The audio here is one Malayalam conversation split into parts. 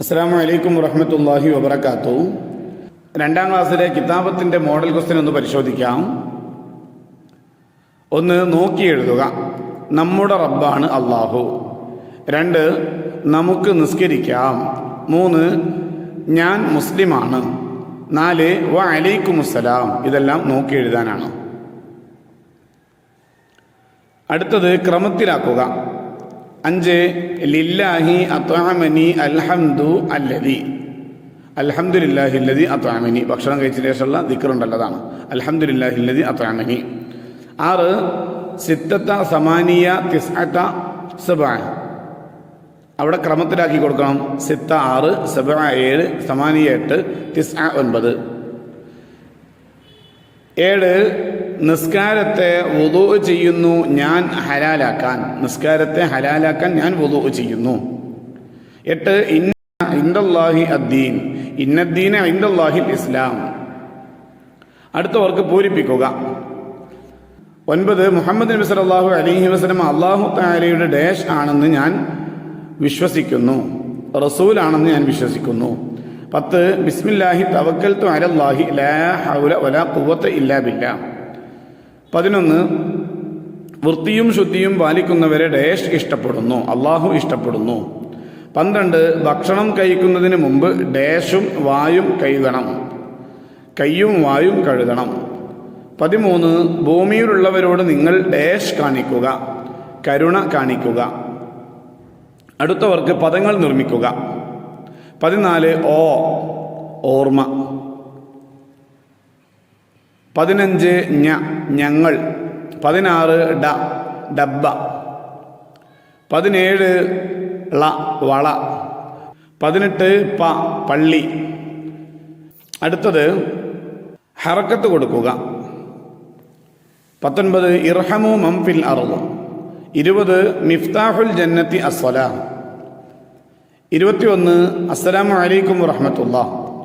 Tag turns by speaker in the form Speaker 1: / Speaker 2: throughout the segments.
Speaker 1: അസ്സാം വലൈക്കും വറഹമത്തല്ലാഹി വബർക്കാത്തു രണ്ടാം ക്ലാസ്സിലെ കിതാബത്തിന്റെ മോഡൽ ക്വസ്റ്റ്യൻ ഒന്ന് പരിശോധിക്കാം. ഒന്ന് നോക്കി എഴുതുക. നമ്മുടെ റബ്ബാണ് അള്ളാഹു. രണ്ട് നമുക്ക് നിസ്കരിക്കാം. മൂന്ന് ഞാൻ മുസ്ലിമാണ്. നാല് വ അലൈക്കുമുസ്സലാം ഇതെല്ലാം നോക്കി എഴുതാനാണ്. അടുത്തത് ക്രമത്തിലാക്കുക. അഞ്ച് ലില്ലാഹി അത്വാമനി അൽഹംദു അല്ലതി അൽഹംദുലില്ലാഹില്ലതി അത്വാമനി ഭക്ഷണം കഴിച്ചതിന് ശേഷമുള്ള ദിക്കറുണ്ടല്ലതാണ് അൽഹംദുലില്ലാഹില്ലതി അത്വാമനി ആറ് സിത്തത്ത സമാനിയ തിസ്അത്ത സബാൻ അവിടെ ക്രമത്തിലാക്കി കൊടുക്കണം. സിത്ത ആറ് സബ ഏഴ് സമാനിയ എട്ട് തിസ് ഒൻപത്. ഏഴ് നിസ്കാരത്തെ വുതു ചെയ്യുന്നു ഞാൻ ഹലാലാക്കാൻ. നിസ്കാരത്തെ ഹലാലാക്കാൻ ഞാൻ വുതു ചെയ്യുന്നു. എട്ട് ഇന്ന അദ്ദീൻ. ഇന്നദ്ദീന ഇന്ദല്ലാഹി ഇസ്ലാം. അടുത്തവർക്ക് പൂരിപ്പിക്കുക. ഒൻപത് മുഹമ്മദ് നബി സല്ലല്ലാഹു അലഹി വസ്ലം അള്ളാഹു താലയുടെ ഡേഷ് ആണെന്ന് ഞാൻ വിശ്വസിക്കുന്നു. റസൂലാണെന്ന് ഞാൻ വിശ്വസിക്കുന്നു. പത്ത് ബിസ്മില്ലാഹി തവക്കൽ തു അലല്ലാഹി ലാ ഹൗല വലാ കുവത്ത് ഇല്ലാ ബില്ലാ. പതിനൊന്ന് വൃത്തിയും ശുദ്ധിയും പാലിക്കുന്നവരെ ഡേഷ് ഇഷ്ടപ്പെടുന്നു അള്ളാഹു ഇഷ്ടപ്പെടുന്നു. പന്ത്രണ്ട് ഭക്ഷണം കഴിക്കുന്നതിന് മുമ്പ് ഡേഷും വായും കഴുകണം കയ്യും വായും കഴുകണം. പതിമൂന്ന് ഭൂമിയിലുള്ളവരോട് നിങ്ങൾ ഡേഷ് കാണിക്കുക കരുണ കാണിക്കുക. അടുത്തവർക്ക് പദങ്ങൾ നിർമ്മിക്കുക. പതിനാല് ഓ ഓർമ്മ. പതിനഞ്ച് ഞ ഞങ്ങൾ. പതിനാറ് ഡ ഡബ്ബ. പതിനേഴ് ള വള. പതിനെട്ട് പ പള്ളി. അടുത്തത് ഹറക്കത്ത് കൊടുക്കുക. പത്തൊൻപത് ഇർഹമു മംഫിൽ അറുവ് ഇരുപത് മിഫ്താഹുൽ ജന്നത്തി അസ്വലാം ഇരുപത്തിയൊന്ന് അസ്സലാമു അലൈക്കും വറഹമത്തുള്ള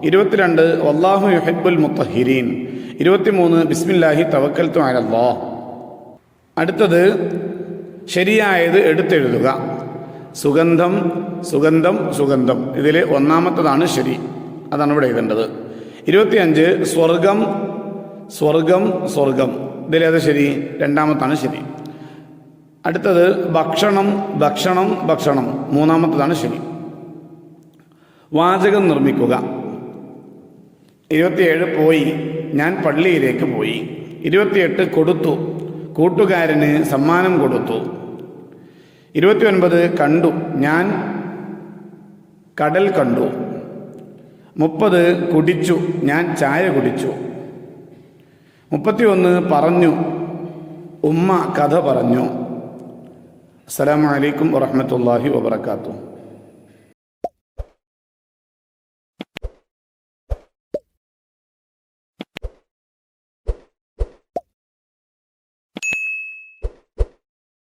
Speaker 1: ഇരുപത്തിരണ്ട് വല്ലാഹു യുഹിബുൽ മുത്തഹിരീൻ. ഇരുപത്തിമൂന്ന് ബിസ്മില്ലാഹി തവക്കൽത്തു അനല്ലോ അടുത്തത് ശരിയായത് എടുത്തെഴുതുക. സുഗന്ധം സുഗന്ധം സുഗന്ധം. ഇതിൽ ഒന്നാമത്തതാണ് ശരി. അതാണ് ഇവിടെ എഴുതേണ്ടത്. ഇരുപത്തിയഞ്ച് സ്വർഗം സ്വർഗം സ്വർഗം. ഇതിലേത് ശരി? രണ്ടാമത്താണ് ശരി. അടുത്തത് ഭക്ഷണം ഭക്ഷണം ഭക്ഷണം. മൂന്നാമത്തതാണ് ശരി. വാചകം നിർമ്മിക്കുക. ഇരുപത്തിയേഴ് പോയി. ഞാൻ പള്ളിയിലേക്ക് പോയി. ഇരുപത്തിയെട്ട് കൊടുത്തു. കൂട്ടുകാരന് സമ്മാനം കൊടുത്തു. ഇരുപത്തിയൊൻപത് കണ്ടു. ഞാൻ കടൽ കണ്ടു. മുപ്പത് കുടിച്ചു. ഞാൻ ചായ കുടിച്ചു. മുപ്പത്തിയൊന്ന് പറഞ്ഞു. ഉമ്മ കഥ പറഞ്ഞു. അസ്സലാമു അലൈക്കും വറഹമത്തല്ലാഹി വബർക്കാത്തു